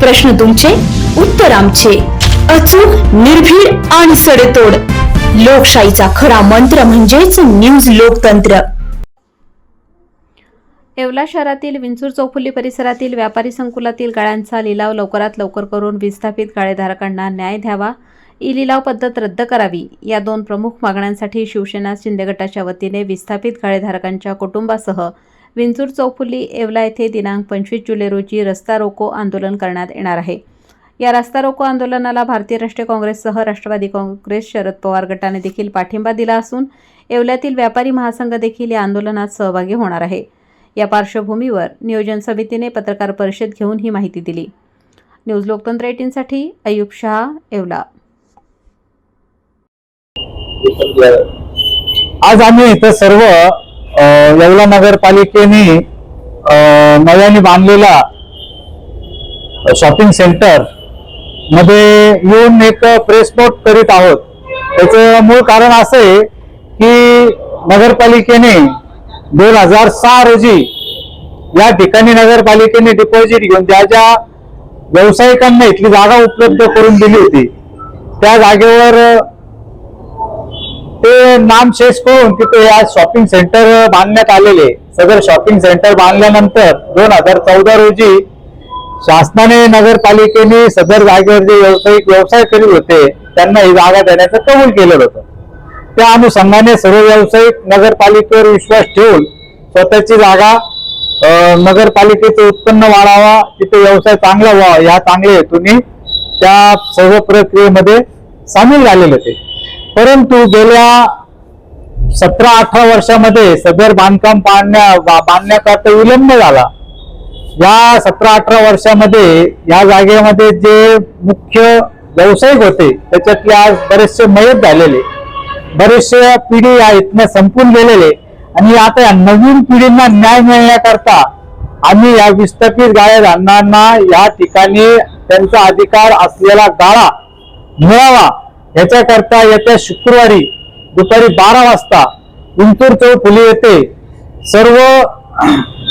प्रश्न तुमचे उत्तर आमचे. अचूक निर्भीड आणि सडेतोड. लोकशाहीचा खरा मंत्र म्हणजेच न्यूज लोकतंत्र. येवला शहरातील विंचूर चौफुली परिसरातील व्यापारी संकुलातील गाळ्यांचा लिलाव लवकरात लवकर करून विस्थापित गाळेधारकांना न्याय द्यावा. ई लिलाव पद्धत रद्द करावी. या दोन प्रमुख मागण्यांसाठी शिवसेना शिंदे गटाच्या वतीने विस्थापित गाळेधारकांच्या कुटुंबासह विंचूर चौफुली येवला येथे दिनांक पंचवीस जुलै रोजी रस्ता रोको आंदोलन करण्यात येणार आहे. या रस्ता रोको आंदोलनाला भारतीय राष्ट्रीय काँग्रेससह राष्ट्रवादी काँग्रेस शरद पवार गटाने देखील पाठिंबा दिला असून येवल्यातील व्यापारी महासंघ देखील या आंदोलनात सहभागी होणार आहे. या पार्श्वभूमीवर नियोजन समितीने पत्रकार परिषद घेऊन ही माहिती दिली. न्यूज लोकतंत्र एटीनसाठी अयुब शहा येवला. आज आम्ही इथं सर्व येवला नगरपालिकेने नव्याने बांधलेला शॉपिंग सेंटरमध्ये येऊन एक प्रेस नोट करीत आहोत. त्याचं मूळ कारण असं आहे की नगरपालिकेने दोन हजार सहा रोजी या ठिकाणी नगरपालिकेने डिपॉझिट घेऊन ज्या ज्या व्यावसायिकांना इथली जागा उपलब्ध करून दिली होती त्या जागेवर ते नाम शेष करून तिथे या शॉपिंग सेंटर बांधण्यात आलेले. सदर शॉपिंग सेंटर बांधल्यानंतर दोन हजार चौदा रोजी शासनाने नगरपालिकेने सदर जागेवर जे व्यावसायिक व्यवसाय करीत होते त्यांना ही जागा देण्याचं कबूल केलेलं होतं. त्या अनुषंगाने सर्व व्यावसायिक नगरपालिकेवर विश्वास ठेवून स्वतःची जागा नगरपालिकेचे उत्पन्न वाढावा तिथे व्यवसाय चांगला व्हावा या चांगल्या हेतूने त्या सर्व प्रक्रियेमध्ये सामील झालेले होते. परंतु गेल्या सतरा अठरा वर्षामध्ये सदर बांधकाम बांधण्या बांधण्याकरता विलंब झाला. या सतरा अठरा वर्षामध्ये या जागेमध्ये जे मुख्य व्यावसायिक होते त्याच्यातले आज बरेचसे मयत झालेले बरेचसे पिढी या इथनं संपून गेलेले आणि आता या नवीन पिढींना न्याय मिळण्याकरता आम्ही या विस्थापित गाळेधारणांना या ठिकाणी त्यांचा अधिकार असलेला गाळा मिळावा. याच्याकरता येत्या शुक्रवारी दुपारी बारा वाजता इंतूर फुले येथे सर्व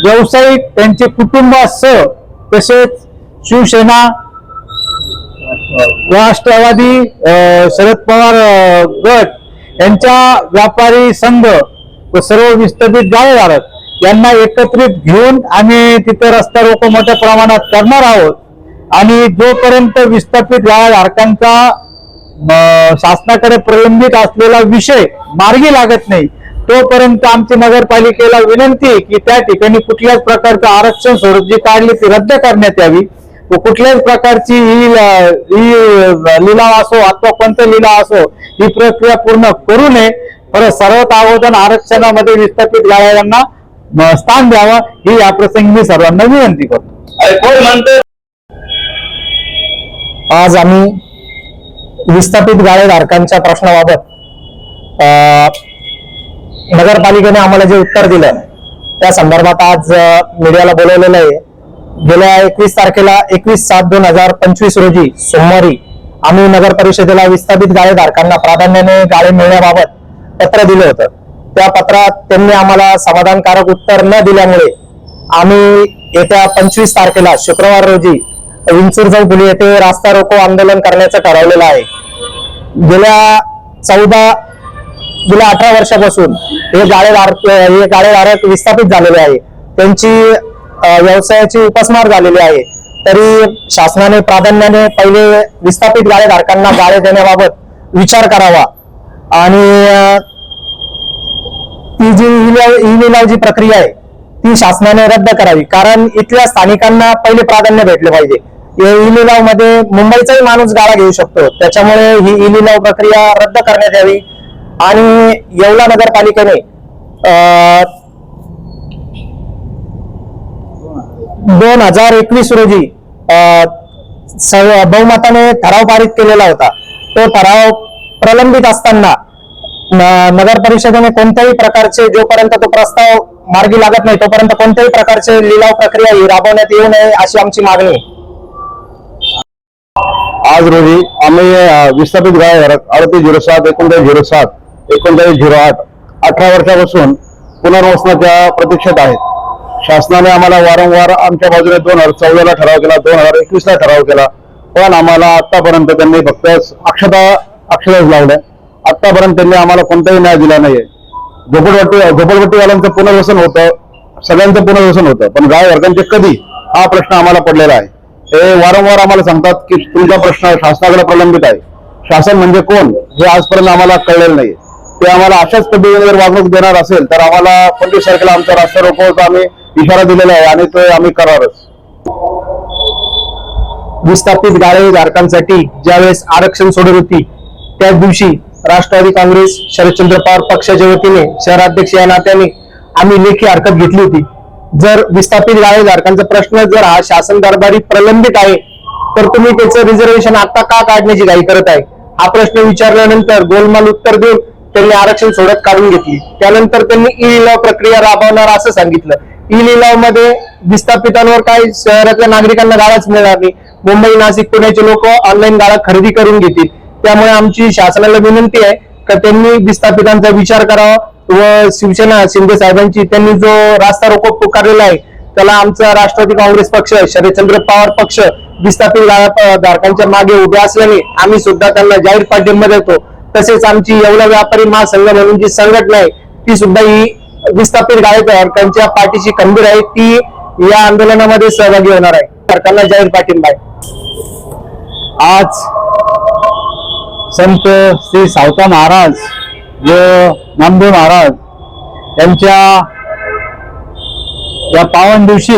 व्यावसायिक त्यांचे कुटुंबासह तसेच शिवसेना राष्ट्रवादी शरद पवार गट यांच्या व्यापारी संघ व सर्व विस्थापित गाळेधारक यांना एकत्रित घेऊन आम्ही तिथे रस्ता रोको मोठ्या प्रमाणात करणार आहोत. आणि जोपर्यंत विस्थापित गाळेधारकांचा शासनाकडे प्रलंबित असलेला विषय मार्गी लागत नाही. तोपर्यंत आमची नगरपालिकेला विनंती आहे की त्या ठिकाणी कुठल्याच प्रकारचं आरक्षण स्वरूप जी काढली ती रद्द करण्यात यावी. व कुठल्याच प्रकारची ही ही लिलाव असो अथवा कोणता लिलाव असो ही प्रक्रिया पूर्ण करू नये. परत सर्वात अगोदर आरक्षणामध्ये विस्थापित गाळ्यांना अं, स्थान द्यावं ही या प्रसंगी मी सर्वांना विनंती करतो. आज आम्ही विस्थापित गाळेधारकांच्या प्रश्नाबाबत नगरपालिकेने आम्हाला जे उत्तर दिलं त्या संदर्भात आज मीडियाला बोलवलेलं आहे. गेल्या एकवीस तारखेला एकवीस सात दोन हजार पंचवीस रोजी सोमवारी आम्ही नगर परिषदेला विस्थापित गाळेधारकांना प्राधान्याने गाळे मिळण्याबाबत पत्र दिलं होतं. त्या पत्रात त्यांनी आम्हाला समाधानकारक उत्तर न दिल्यामुळे आम्ही येत्या पंचवीस तारखेला शुक्रवार रोजी विंचूर चौक येथे रास्ता रोको आंदोलन करण्याचं ठरवलेलं आहे. गेल्या चौदा गेल्या अठरा वर्षापासून हे गाळेधारक हे गाळेधारक विस्थापित झालेले आहे. त्यांची व्यवसायाची उपासमार झालेली आहे. तरी शासनाने प्राधान्याने पहिले विस्थापित गाळेधारकांना गाळे देण्याबाबत विचार करावा. आणि ती जी ई लिलाव जी प्रक्रिया आहे ती शासनाने रद्द करावी. कारण इथल्या स्थानिकांना पहिले प्राधान्य भेटले पाहिजे. इलिलावमध्ये मुंबईचाही माणूस गाळा घेऊ शकतो. त्याच्यामुळे ही इलिलाव प्रक्रिया रद्द करण्यात यावी. आणि येवला नगरपालिकेने अं, दोन हजार एकवीस रोजी अं, बहुमताने ठराव पारित केलेला होता. तो ठराव प्रलंबित असताना नगर परिषदेने कोणत्याही प्रकारचे जोपर्यंत तो प्रस्ताव मार्गी लागत नाही तोपर्यंत कोणत्याही प्रकारचे लिलाव प्रक्रिया ही राबवण्यात येऊ नये अशी आमची मागणी आहे. आज रोजी आम्ही विस्थापित गायधारक अडतीस झिरो सात एकोणचाळीस झिरो सात एकोणचाळीस झिरो आठ अठरा वर्षापासून पुनर्वसनाच्या प्रतीक्षेत आहेत. शासनाने आम्हाला वारंवार आमच्या बाजूने दोन हजार चौदाला ठराव केला दोन हजार एकवीसला ठराव केला पण आम्हाला आतापर्यंत त्यांनी फक्त अक्षता अक्षताच लावल्या. आतापर्यंत त्यांनी आम्हाला कोणताही न्याय दिला नाहीये. झोपडपट्टी झोपडपट्टीवाल्यांचं पुनर्वसन होतं सगळ्यांचं पुनर्वसन होतं पण गाय वर्गांचे कधी हा प्रश्न आम्हाला पडलेला आहे. हे वारंवार आम्हाला सांगतात की तुमचा प्रश्न शासनाकडे प्रलंबित आहे. शासन म्हणजे कोण हे आजपर्यंत आम्हाला कळलेलं नाही ते आम्हाला अशाच पद्धतीने जर वागणूक देणार असेल तर आम्हाला पंडित सरकारला आमचा रास्ता रोखवचा आम्ही इशारा दिलेला आहे आणि तो आम्ही करारच विस्थापित गाळे धारकांसाठी ज्यावेळेस आरक्षण सोडत होती त्याच दिवशी राष्ट्रवादी काँग्रेस शरदचंद्र पवार पक्षाच्या वतीने शहराध्यक्ष या नात्याने आम्ही लेखी हरकत घेतली होती. जर विस्थापित गाळेधारकांचा प्रश्न जर हा शासन दरबारी प्रलंबित आहे तर तुम्ही त्याचं रिझर्वेशन आता का काढण्याची घाई करत आहे? हा प्रश्न विचारल्यानंतर गोलमाल उत्तर देऊन त्यांनी आरक्षण सोडत काढून घेतली. त्यानंतर त्यांनी ई लिलाव प्रक्रिया राबवणार असं सांगितलं. ई लिलावमध्ये विस्थापितांवर काही शहरातल्या नागरिकांना गाळाच मिळणार नाही. मुंबई नाशिक पुण्याचे लोक ऑनलाईन गाळा खरेदी करून घेतील. त्यामुळे आमची शासनाला विनंती आहे का त्यांनी विस्थापितांचा विचार करावा व शिवसेना शिंदे साहेबांची त्यांनी जो रास्ता रोको पुकारलेला आहे त्याला आमचा राष्ट्रवादी काँग्रेस पक्ष शरदचंद्र पवार पक्ष विस्थापित धारकांच्या मागे उभे असल्याने आम्ही सुद्धा त्यांना जाहीर पाठिंबा देतो. तसेच आमची येवला व्यापारी महासंघ म्हणून जी संघटना आहे ती सुद्धा ही विस्थापित गाळे धारकांच्या पाठीशी खंबीर आहे ती या आंदोलनामध्ये सहभागी होणार आहे. सरकारला जाहीर पाठिंबा आहे. आज संत श्री सावता महाराज जे नामदेव महाराज यांच्या या पावन दिवशी